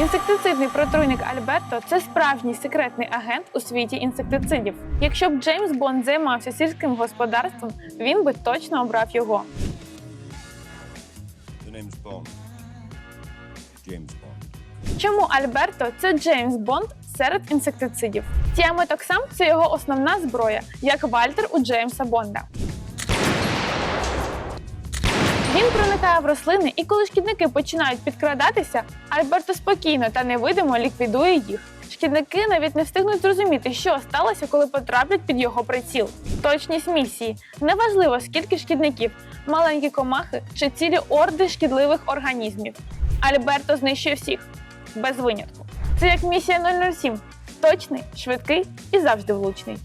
Інсектицидний протруйник Альберто це справжній секретний агент у світі інсектицидів. Якщо б Джеймс Бонд займався сільським господарством, він би точно обрав його. Чому Альберто це Джеймс Бонд серед інсектицидів? Тіаметоксам – це його основна зброя, як Вальтер у Джеймса Бонда. Проникає в рослини, і коли шкідники починають підкрадатися, Альберто спокійно та невидимо ліквідує їх. Шкідники навіть не встигнуть зрозуміти, що сталося, коли потраплять під його приціл. Точність місії неважливо, скільки шкідників, маленькі комахи чи цілі орди шкідливих організмів. Альберто знищує всіх без винятку. Це як місія 007. Точний, швидкий і завжди влучний.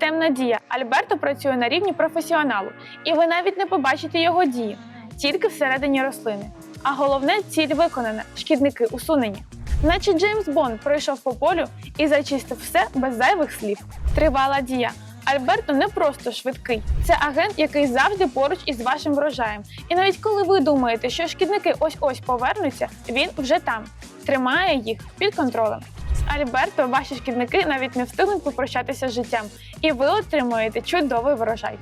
Системна дія. Альберто працює на рівні професіоналу, і ви навіть не побачите його дії, тільки всередині рослини. А головне, ціль виконана, шкідники усунені. Наче Джеймс Бонд пройшов по полю і зачистив все без зайвих слів. Тривала дія. Альберто не просто швидкий, це агент, який завжди поруч із вашим врожаєм. І навіть коли ви думаєте, що шкідники ось-ось повернуться, він вже там, тримає їх під контролем. Альберто ваші шкідники навіть не встигнуть попрощатися з життям, і ви отримуєте чудовий врожай.